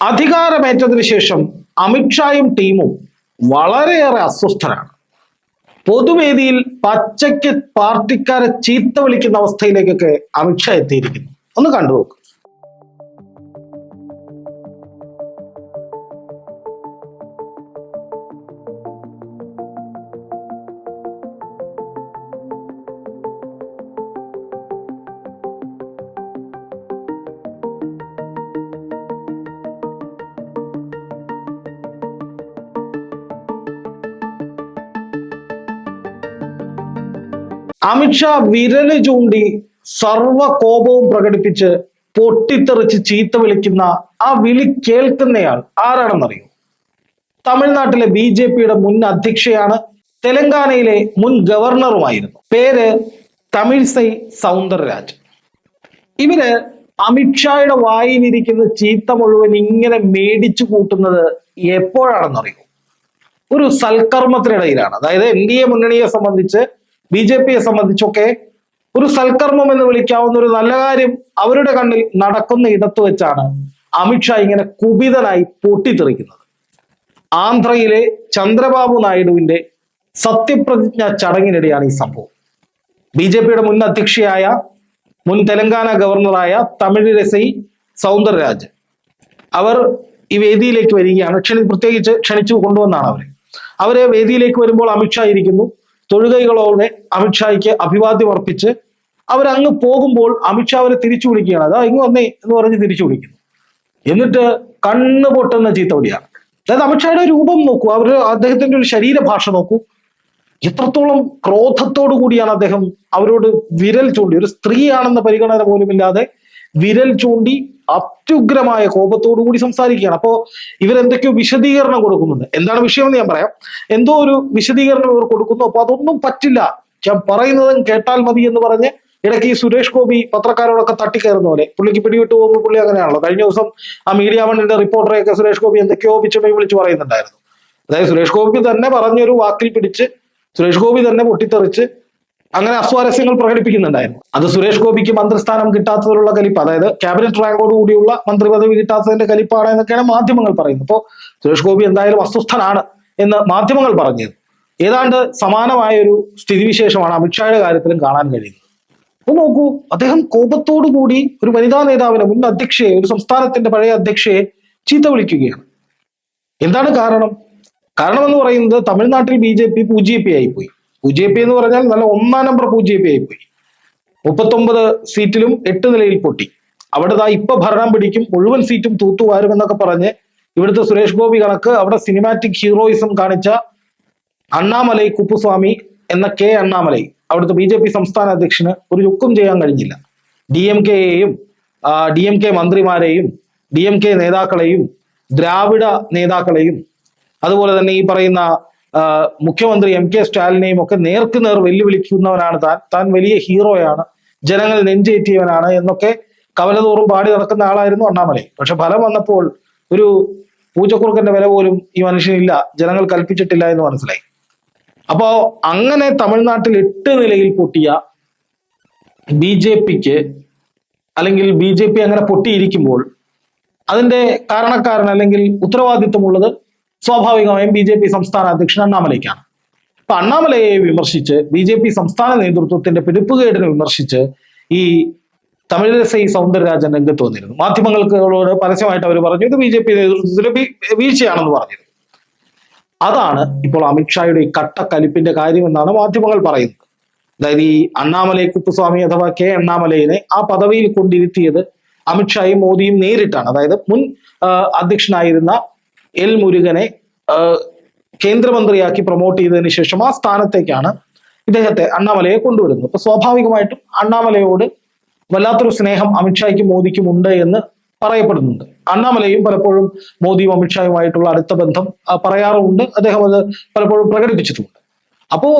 അധികാരമേറ്റതിനു ശേഷം അമിത്ഷായും ടീമും വളരെയേറെ അസ്വസ്ഥരാണ്. പൊതുവേദിയിൽ പച്ചയ്ക്ക് പാർട്ടിക്കാരെ ചീത്ത വിളിക്കുന്ന അവസ്ഥയിലേക്കൊക്കെ അമിത്ഷാ എത്തിയിരിക്കുന്നു. ഒന്ന് കണ്ടു നോക്ക് അമിത്ഷാ വിരൽ ചൂണ്ടി സർവ കോപവും പ്രകടിപ്പിച്ച് പൊട്ടിത്തെറിച്ച് ചീത്ത വിളിക്കുന്ന ആ വിളി കേൾക്കുന്നയാൾ ആരാണെന്നറിയോ? തമിഴ്നാട്ടിലെ ബി ജെ പിയുടെ മുൻ അധ്യക്ഷയാണ് തെലങ്കാനയിലെ മുൻ ഗവർണറുമായിരുന്നു. പേര് തമിഴ്സൈ സൗന്ദരരാജ് ഇവർ അമിത്ഷായുടെ വായിലിരിക്കുന്ന ചീത്ത മുഴുവൻ ഇങ്ങനെ മേടിച്ചു കൂട്ടുന്നത് എപ്പോഴാണെന്നറിയോ? ഒരു സൽക്കർമ്മത്തിനിടയിലാണ്. അതായത് എൻ ഡി എ മുന്നണിയെ സംബന്ധിച്ച് ബി ജെ പിയെ സംബന്ധിച്ചൊക്കെ ഒരു സൽക്കർമ്മം എന്ന് വിളിക്കാവുന്ന ഒരു നല്ല കാര്യം അവരുടെ കണ്ണിൽ നടക്കുന്ന ഇടത്ത് വെച്ചാണ് അമിത്ഷാ ഇങ്ങനെ കുപിതനായി പൊട്ടിത്തെറിക്കുന്നത്. ആന്ധ്രയിലെ ചന്ദ്രബാബു നായിഡുവിന്റെ സത്യപ്രതിജ്ഞ ചടങ്ങിനിടെയാണ് ഈ സംഭവം. ബി ജെ പിയുടെ മുൻ അധ്യക്ഷയായ മുൻ തെലങ്കാന ഗവർണറായ തമിഴിരസൈ സൗന്ദരരാജ് അവർ ഈ വേദിയിലേക്ക് വരികയാണ്. ക്ഷണി പ്രത്യേകിച്ച് ക്ഷണിച്ചു കൊണ്ടുവന്നാണ് അവരെ. അവരെ വേദിയിലേക്ക് വരുമ്പോൾ അമിത്ഷാ ഇരിക്കുന്നു. തൊഴുകൈകളോടെ അമിത്ഷായ്ക്ക് അഭിവാദ്യം അർപ്പിച്ച് അവരങ്ങ് പോകുമ്പോൾ അമിത്ഷാ അവരെ തിരിച്ചു വിളിക്കുകയാണ്. അതാ ഇങ്ങ് വന്നേ എന്ന് പറഞ്ഞ് തിരിച്ചു വിളിക്കുന്നു. എന്നിട്ട് കണ്ണ് പൊട്ടുന്ന ചീത്തവിളിയാണ് അതായത് അമിത്ഷായുടെ രൂപം നോക്കൂ. അവർ അദ്ദേഹത്തിന്റെ ഒരു ശരീരഭാഷ നോക്കൂ. എത്രത്തോളം ക്രോധത്തോടു കൂടിയാണ് അദ്ദേഹം അവരോട് വിരൽ ചൂണ്ടി. ഒരു സ്ത്രീയാണെന്ന പരിഗണന പോലുമില്ലാതെ വിരൽ ചൂണ്ടി അത്യുഗ്രമായ കോപത്തോടു കൂടി സംസാരിക്കുകയാണ്. അപ്പോ ഇവരെന്തൊക്കെയോ വിശദീകരണം കൊടുക്കുന്നുണ്ട്. എന്താണ് വിഷയം എന്ന് ഞാൻ പറയാം. എന്തോ ഒരു വിശദീകരണം ഇവർ കൊടുക്കുന്നു. അപ്പൊ അതൊന്നും പറ്റില്ല. ഞാൻ പറയുന്നതും കേട്ടാൽ മതി എന്ന് പറഞ്ഞ് ഇടയ്ക്ക് ഈ സുരേഷ് ഗോപി പത്രക്കാരോടൊക്കെ തട്ടിക്കയറുന്ന പോലെ. പുള്ളിക്ക് പിടിവിട്ട് പോകുമ്പോൾ പുള്ളി അങ്ങനെയാണല്ലോ. കഴിഞ്ഞ ദിവസം ആ മീഡിയ വണ്ണിന്റെ റിപ്പോർട്ടറെയൊക്കെ സുരേഷ് ഗോപി എന്തൊക്കെയോ പിച്ചുമേ വിളിച്ച് പറയുന്നുണ്ടായിരുന്നു. അതായത് സുരേഷ് ഗോപി തന്നെ പറഞ്ഞൊരു വാക്കിൽ പിടിച്ച് സുരേഷ് ഗോപി തന്നെ പൊട്ടിത്തെറിച്ച് അങ്ങനെ അസ്വാരസ്യങ്ങൾ പ്രകടിപ്പിക്കുന്നുണ്ടായിരുന്നു. അത് സുരേഷ് ഗോപിക്ക് മന്ത്രിസ്ഥാനം കിട്ടാത്തതിലുള്ള കലിപ്പ് അതായത് ക്യാബിനറ്റ് റാങ്കോട് കൂടിയുള്ള മന്ത്രിപദവി കിട്ടാത്തതിന്റെ കലിപ്പാണ് എന്നൊക്കെയാണ് മാധ്യമങ്ങൾ പറയുന്നത്. അപ്പോൾ സുരേഷ് ഗോപി എന്തായാലും അസ്വസ്ഥനാണ് എന്ന് മാധ്യമങ്ങൾ പറഞ്ഞത്. ഏതാണ്ട് സമാനമായ ഒരു സ്ഥിതിവിശേഷമാണ് അമിത്ഷായുടെ കാര്യത്തിലും കാണാൻ കഴിയുന്നത്. അപ്പൊ നോക്കൂ അദ്ദേഹം കോപത്തോടു കൂടി ഒരു വനിതാ നേതാവിനെ മുൻ അധ്യക്ഷയെ ഒരു സംസ്ഥാനത്തിന്റെ പഴയ അധ്യക്ഷയെ ചീത്ത വിളിക്കുകയാണ്. എന്താണ് കാരണം? കാരണം എന്ന് പറയുന്നത് തമിഴ്നാട്ടിൽ ബി ജെ പി പൂജ്യ പി ആയിപ്പോയി. പി എന്ന് പറഞ്ഞാൽ നല്ല ഒന്നാം നമ്പർ പൂജ്യ പി ആയിപ്പോയി. മുപ്പത്തൊമ്പത് സീറ്റിലും എട്ട് നിലയിൽ പൊട്ടി. അവിടെ ദാ ഇപ്പൊ ഭരണം പിടിക്കും മുഴുവൻ സീറ്റും തൂത്തുവാരും എന്നൊക്കെ പറഞ്ഞ് ഇവിടുത്തെ സുരേഷ് ഗോപി കണക്ക് അവിടെ സിനിമാറ്റിക് ഹീറോയിസം കാണിച്ച അണ്ണാമലൈ കുപ്പുസ്വാമി എന്ന കെ അണ്ണാമലൈ. അവിടുത്തെ ബി ജെ പി സംസ്ഥാന അധ്യക്ഷന് ഒരു യുക്കം ചെയ്യാൻ കഴിഞ്ഞില്ല. ഡി എം കെയെയും ഡി എം കെ മന്ത്രിമാരെയും ഡി എം കെ നേതാക്കളെയും ദ്രാവിഡ നേതാക്കളെയും അതുപോലെ തന്നെ ഈ പറയുന്ന മുഖ്യമന്ത്രി എം കെ സ്റ്റാലിനെയും ഒക്കെ നേർക്ക് നേർ വെല്ലുവിളിക്കുന്നവനാണ് താൻ. താൻ വലിയ ഹീറോയാണ്. ജനങ്ങൾ നെഞ്ചേറ്റിയവനാണ് എന്നൊക്കെ കവലതോറും പാടി നടക്കുന്ന ആളായിരുന്നു അണ്ണാമലൈ. പക്ഷെ ഫലം വന്നപ്പോൾ ഒരു പൂച്ചക്കുറുക്കന്റെ വില പോലും ഈ മനുഷ്യനില്ല. ജനങ്ങൾ കൽപ്പിച്ചിട്ടില്ല എന്ന് മനസ്സിലായി. അപ്പോ അങ്ങനെ തമിഴ്നാട്ടിൽ എട്ട് നിലയിൽ പൊട്ടിയ ബി ജെ പിക്ക് അല്ലെങ്കിൽ ബി ജെ പി അങ്ങനെ പൊട്ടിയിരിക്കുമ്പോൾ അതിന്റെ കാരണക്കാരൻ അല്ലെങ്കിൽ ഉത്തരവാദിത്വമുള്ളത് സ്വാഭാവികമായും ബി ജെ പി സംസ്ഥാന അധ്യക്ഷൻ അണ്ണാമലയ്ക്കാണ്. അപ്പൊ അണ്ണാമലയെ വിമർശിച്ച് ബി ജെ പി സംസ്ഥാന നേതൃത്വത്തിന്റെ പിടിപ്പുകേടിനെ വിമർശിച്ച് ഈ തമിഴിസൈ സൗന്ദരരാജൻ രംഗത്ത് വന്നിരുന്നു. മാധ്യമങ്ങൾക്കോട് പരസ്യമായിട്ട് അവർ പറഞ്ഞു ഇത് ബി ജെ പി നേതൃത്വത്തിലെ വീഴ്ചയാണെന്ന് പറഞ്ഞത് അതാണ് ഇപ്പോൾ അമിത്ഷായുടെ ഈ കട്ടക്കലിപ്പിന്റെ കാര്യമെന്നാണ് മാധ്യമങ്ങൾ പറയുന്നത്. അതായത് ഈ അണ്ണാമലൈ കുപ്പുസ്വാമി അഥവാ കെ അണ്ണാമലയിനെ ആ പദവിയിൽ കൊണ്ടിരുത്തിയത് അമിത്ഷായും മോദിയും നേരിട്ടാണ്. അതായത് മുൻ അധ്യക്ഷനായിരുന്ന എൽ മുരുകനെ കേന്ദ്രമന്ത്രിയാക്കി പ്രൊമോട്ട് ചെയ്തതിന് ശേഷം ആ സ്ഥാനത്തേക്കാണ് ഇദ്ദേഹത്തെ അണ്ണാമലയെ കൊണ്ടുവരുന്നത്. അപ്പൊ സ്വാഭാവികമായിട്ടും അണ്ണാമലയോട് വല്ലാത്തൊരു സ്നേഹം അമിത്ഷായ്ക്കും മോദിക്കും ഉണ്ട് എന്ന് പറയപ്പെടുന്നുണ്ട്. അണ്ണാമലയും പലപ്പോഴും മോദിയും അമിത്ഷായുമായിട്ടുള്ള അടുത്ത ബന്ധം പറയാറുമുണ്ട്. അദ്ദേഹം അത് പലപ്പോഴും പ്രകടിപ്പിച്ചിട്ടുമുണ്ട്. അപ്പോ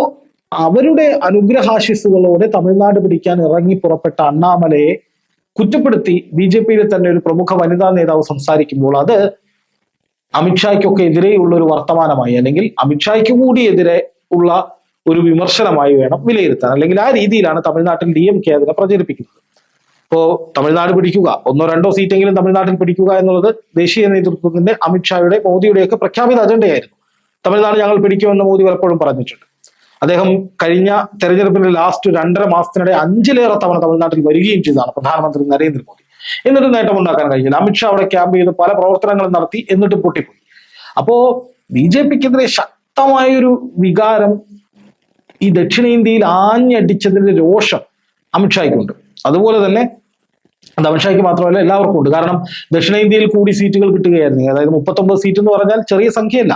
അവരുടെ അനുഗ്രഹാശിസുകളോടെ തമിഴ്നാട് പിടിക്കാൻ ഇറങ്ങി പുറപ്പെട്ട അണ്ണാമലയെ കുറ്റപ്പെടുത്തി ബി ജെ പിയിലെ തന്നെ ഒരു പ്രമുഖ വനിതാ നേതാവ് സംസാരിക്കുമ്പോൾ അത് അമിത്ഷായ്ക്കൊക്കെ എതിരെയുള്ള ഒരു വർത്തമാനമായി അല്ലെങ്കിൽ അമിത്ഷായ്ക്ക് കൂടി എതിരെ ഉള്ള ഒരു വിമർശനമായി വേണം വിലയിരുത്താൻ. അല്ലെങ്കിൽ ആ രീതിയിലാണ് തമിഴ്നാട്ടിൽ ഡി എം കെ അതിനെ പ്രചരിപ്പിക്കുന്നത്. ഇപ്പോ തമിഴ്നാട് പിടിക്കുക ഒന്നോ രണ്ടോ സീറ്റെങ്കിലും തമിഴ്നാട്ടിൽ പിടിക്കുക എന്നുള്ളത് ദേശീയ നേതൃത്വത്തിന്റെ അമിത്ഷായുടെ മോദിയുടെയൊക്കെ പ്രഖ്യാപിത അജണ്ടയായിരുന്നു. തമിഴ്നാട് ഞങ്ങൾ പിടിക്കുമെന്ന് മോദി പലപ്പോഴും പറഞ്ഞിട്ടുണ്ട്. അദ്ദേഹം കഴിഞ്ഞ തെരഞ്ഞെടുപ്പിന്റെ ലാസ്റ്റ് രണ്ടര മാസത്തിനിടെ അഞ്ചിലേറെ തവണ തമിഴ്നാട്ടിൽ വരികയും ചെയ്തതാണ് പ്രധാനമന്ത്രി നരേന്ദ്രമോദി. എന്നിട്ട് നേട്ടം ഉണ്ടാക്കാൻ കഴിഞ്ഞില്ല അമിത്ഷാ അവിടെ ക്യാമ്പ് ചെയ്ത് പല പ്രവർത്തനങ്ങളും നടത്തി എന്നിട്ട് പൊട്ടിപ്പോയി. അപ്പോ ബി ജെ പിക്കെതിരെ ശക്തമായൊരു വികാരം ഈ ദക്ഷിണേന്ത്യയിൽ ആഞ്ഞടിച്ചതിന്റെ രോഷം അമിത്ഷായ്ക്കുണ്ട് അതുപോലെ തന്നെ അത് അമിത്ഷായ്ക്ക് മാത്രമല്ല എല്ലാവർക്കും ഉണ്ട്. കാരണം ദക്ഷിണേന്ത്യയിൽ കൂടി സീറ്റുകൾ കിട്ടുകയായിരുന്നു. അതായത് മുപ്പത്തൊമ്പത് സീറ്റ് എന്ന് പറഞ്ഞാൽ ചെറിയ സംഖ്യയല്ല.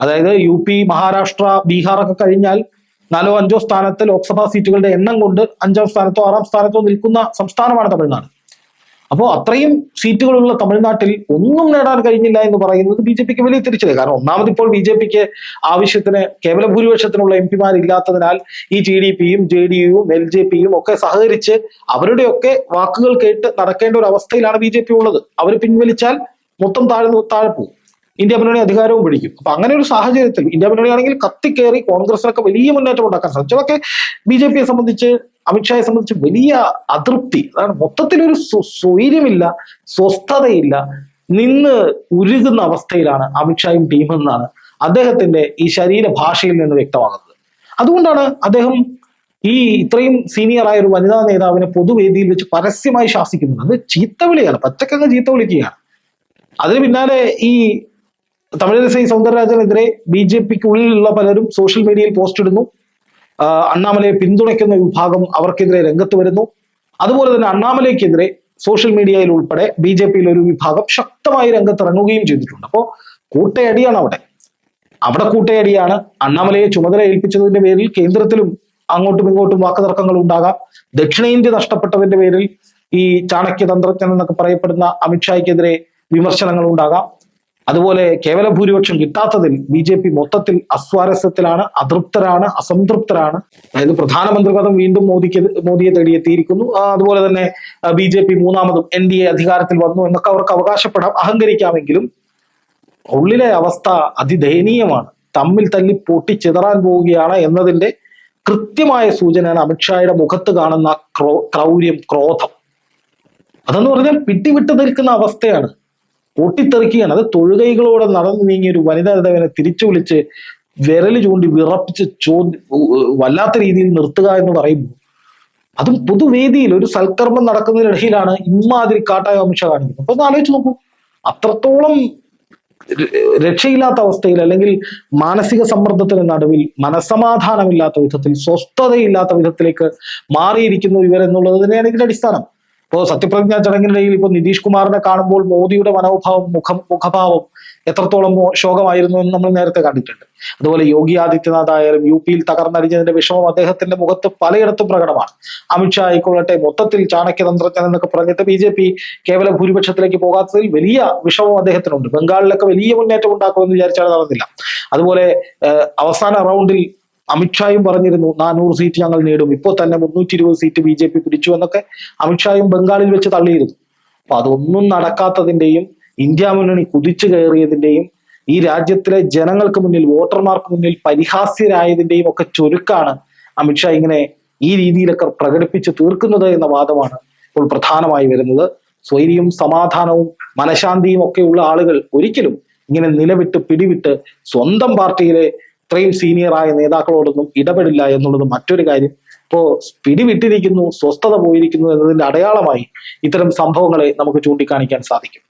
അതായത് യു പി മഹാരാഷ്ട്ര ബീഹാർ ഒക്കെ കഴിഞ്ഞാൽ നാലോ അഞ്ചോ സ്ഥാനത്ത് ലോക്സഭാ സീറ്റുകളുടെ എണ്ണം കൊണ്ട് അഞ്ചാം സ്ഥാനത്തോ ആറാം സ്ഥാനത്തോ നിൽക്കുന്ന സംസ്ഥാനമാണ് തമിഴ്നാട്. അപ്പോൾ അത്രയും സീറ്റുകളുള്ള തമിഴ്നാട്ടിൽ ഒന്നും നേടാൻ കഴിഞ്ഞില്ല എന്ന് പറയുന്നത് ബി ജെ പിക്ക് വലിയ തിരിച്ചത് കാരണം ഒന്നാമത് ഇപ്പോൾ ബി ജെ പിക്ക് ആവശ്യത്തിന് കേവല ഭൂരിപക്ഷത്തിനുള്ള എം പിമാരില്ലാത്തതിനാൽ ഈ ജി ഡി പിയും ജെ ഡി യുവും എൽ ജെ പിയും ഒക്കെ സഹകരിച്ച് അവരുടെയൊക്കെ വാക്കുകൾ കേട്ട് നടക്കേണ്ട ഒരു അവസ്ഥയിലാണ് ബി ജെ പി ഉള്ളത്. അവർ പിൻവലിച്ചാൽ മൊത്തം താഴ്ന്നു താഴെ പോകും. ഇന്ത്യ മുന്നണി അധികാരവും പിടിക്കും. അപ്പൊ അങ്ങനെ ഒരു സാഹചര്യത്തിൽ ഇന്ത്യ മുന്നണി ആണെങ്കിൽ കത്തിക്കേറി കോൺഗ്രസിനൊക്കെ വലിയ മുന്നേറ്റം ഉണ്ടാക്കാൻ സാധിച്ചു അതൊക്കെ ബി ജെ പിയെ സംബന്ധിച്ച് അമിത്ഷായെ സംബന്ധിച്ച് വലിയ അതൃപ്തി. അതാണ് മൊത്തത്തിലൊരു സ്വ- സ്വൈര്യമില്ല സ്വസ്ഥതയില്ല നിന്ന് ഉരുകുന്ന അവസ്ഥയിലാണ് അമിത്ഷായും ടീമും എന്നാണ് അദ്ദേഹത്തിന്റെ ഈ ശരീരഭാഷയിൽ നിന്ന് വ്യക്തമാകുന്നത്. അതുകൊണ്ടാണ് അദ്ദേഹം ഈ ഇത്രയും സീനിയറായ ഒരു വനിതാ നേതാവിനെ പൊതുവേദിയിൽ വെച്ച് പരസ്യമായി ശാസിക്കുന്നത്. അത് ചീത്ത വിളിയാണ്. പച്ചക്കങ്ങ് ചീത്ത വിളിക്കുകയാണ്. അതിന് പിന്നാലെ ഈ തമിഴിസൈ സൗന്ദരരാജനെതിരെ ബി ജെ പിക്ക് ഉള്ളിലുള്ള പലരും സോഷ്യൽ മീഡിയയിൽ പോസ്റ്റ് ഇടുന്നു. അണ്ണാമലയെ പിന്തുണയ്ക്കുന്ന വിഭാഗം അവർക്കെതിരെ രംഗത്ത് വരുന്നു. അതുപോലെ തന്നെ അണ്ണാമലയ്ക്കെതിരെ സോഷ്യൽ മീഡിയയിൽ ഉൾപ്പെടെ ബി ജെ പിയിൽ ഒരു വിഭാഗം ശക്തമായി രംഗത്തിറങ്ങുകയും ചെയ്തിട്ടുണ്ട്. അപ്പോൾ കൂട്ടയടിയാണ് അവിടെ. അവിടെ കൂട്ടയടിയാണ് അണ്ണാമലയെ ചുമതല ഏൽപ്പിച്ചതിന്റെ പേരിൽ കേന്ദ്രത്തിലും അങ്ങോട്ടും ഇങ്ങോട്ടും വാക്കുതർക്കങ്ങൾ ഉണ്ടാകാം. ദക്ഷിണേന്ത്യ നഷ്ടപ്പെട്ടതിന്റെ പേരിൽ ഈ ചാണക്യ തന്ത്രജ്ഞൻ എന്നൊക്കെ പറയപ്പെടുന്ന അമിത്ഷായ്ക്കെതിരെ വിമർശനങ്ങൾ ഉണ്ടാകാം. അതുപോലെ കേവല ഭൂരിപക്ഷം കിട്ടാത്തതിൽ ബി ജെ പി മൊത്തത്തിൽ അസ്വാരസ്യത്തിലാണ് അതൃപ്തരാണ് അസംതൃപ്തരാണ്. അതായത് പ്രധാനമന്ത്രി പദം വീണ്ടും മോദിക്ക് മോദിയെ തേടിയെത്തിയിരിക്കുന്നു അതുപോലെ തന്നെ ബി ജെ പി മൂന്നാമതും എൻ ഡി എ അധികാരത്തിൽ വന്നു എന്നൊക്കെ അവർക്ക് അവകാശപ്പെടാം അഹങ്കരിക്കാമെങ്കിലും ഉള്ളിലെ അവസ്ഥ അതിദയനീയമാണ്. തമ്മിൽ തല്ലി പൊട്ടിച്ചിതറാൻ പോവുകയാണ് എന്നതിന്റെ കൃത്യമായ സൂചനയാണ് അമിത്ഷായുടെ മുഖത്ത് കാണുന്ന ക്രോ ക്രൗര്യം ക്രോധം. അതെന്ന് പറഞ്ഞാൽ പിടിവിട്ട് നിൽക്കുന്ന അവസ്ഥയാണ്. പൊട്ടിത്തെറിക്കുകയാണ്. അത് തൊഴുകൈകളോടെ നടന്നു നീങ്ങിയ ഒരു വനിതാ നേതാവിനെ തിരിച്ചു വിളിച്ച് വിരൽ ചൂണ്ടി വിറപ്പിച്ച് ചോ വല്ലാത്ത രീതിയിൽ നിർത്തുക എന്ന് പറയുമ്പോൾ അതും പൊതുവേദിയിൽ ഒരു സൽക്കർമ്മം നടക്കുന്നതിനിടയിലാണ് ഇമ്മാതിരി കാട്ടായ അമിഷ കാണിക്കുന്നത്. അപ്പൊ ഒന്ന് ആലോചിച്ച് നോക്കൂ. അത്രത്തോളം രക്ഷയില്ലാത്ത അവസ്ഥയിൽ അല്ലെങ്കിൽ മാനസിക സമ്മർദ്ദത്തിന് നടുവിൽ മനസമാധാനമില്ലാത്ത വിധത്തിൽ സ്വസ്ഥതയില്ലാത്ത വിധത്തിലേക്ക് മാറിയിരിക്കുന്നു ഇവരെന്നുള്ളത് തന്നെയാണ് ഇതിന്റെ അടിസ്ഥാനം. ഇപ്പോ സത്യപ്രതിജ്ഞാ ചടങ്ങിനിടയിൽ ഇപ്പൊ നിതീഷ് കുമാറിനെ കാണുമ്പോൾ മോദിയുടെ മനോഭാവം മുഖം മുഖഭാവം എത്രത്തോളം ശോകമായിരുന്നു എന്ന് നമ്മൾ നേരത്തെ കണ്ടിട്ടുണ്ട്. അതുപോലെ യോഗി ആദിത്യനാഥ് ആയാലും യു പിയിൽ തകർന്നടിഞ്ഞതിന്റെ വിഷമം അദ്ദേഹത്തിന്റെ മുഖത്ത് പലയിടത്തും പ്രകടമാണ്. അമിത്ഷാ ആയിക്കൊള്ളട്ടെ മൊത്തത്തിൽ ചാണക്യതന്ത്രജ്ഞൻ എന്നൊക്കെ പറഞ്ഞിട്ട് ബി ജെ പി കേവല ഭൂരിപക്ഷത്തിലേക്ക് പോകാത്തതിൽ വലിയ വിഷമം അദ്ദേഹത്തിനുണ്ട്. ബംഗാളിലൊക്കെ വലിയ മുന്നേറ്റം ഉണ്ടാക്കുമെന്ന് വിചാരിച്ചാൽ നടന്നില്ല. അതുപോലെ അവസാന റൗണ്ടിൽ അമിത്ഷായും പറഞ്ഞിരുന്നു നാനൂറ് സീറ്റ് ഞങ്ങൾ നേടും. ഇപ്പോൾ തന്നെ മുന്നൂറ്റി ഇരുപത് സീറ്റ് ബി ജെ പി പിടിച്ചു എന്നൊക്കെ അമിത്ഷായും ബംഗാളിൽ വെച്ച് തള്ളിയിരുന്നു. അപ്പൊ അതൊന്നും നടക്കാത്തതിന്റെയും ഇന്ത്യ മുന്നണി കുതിച്ചു കയറിയതിന്റെയും ഈ രാജ്യത്തിലെ ജനങ്ങൾക്ക് മുന്നിൽ വോട്ടർമാർക്ക് മുന്നിൽ പരിഹാസ്യരായതിന്റെയും ഒക്കെ ചുരുക്കാണ് അമിത്ഷാ ഇങ്ങനെ ഈ രീതിയിലൊക്കെ പ്രകടിപ്പിച്ച് തീർക്കുന്നത് എന്ന വാദമാണ് ഇപ്പോൾ പ്രധാനമായി വരുന്നത്. സ്വൈര്യവും സമാധാനവും മനഃശാന്തിയും ഒക്കെയുള്ള ആളുകൾ ഒരിക്കലും ഇങ്ങനെ നിലവിട്ട് പിടിവിട്ട് സ്വന്തം പാർട്ടിയിലെ ഇത്രയും സീനിയറായ നേതാക്കളോടൊന്നും ഇടപെടില്ല എന്നുള്ളത് മറ്റൊരു കാര്യം. ഇപ്പോ പിടിവിട്ടിരിക്കുന്നു സ്വസ്ഥത പോയിരിക്കുന്നു എന്നതിന്റെ അടയാളമായി ഇത്തരം സംഭവങ്ങളെ നമുക്ക് ചൂണ്ടിക്കാണിക്കാൻ സാധിക്കും.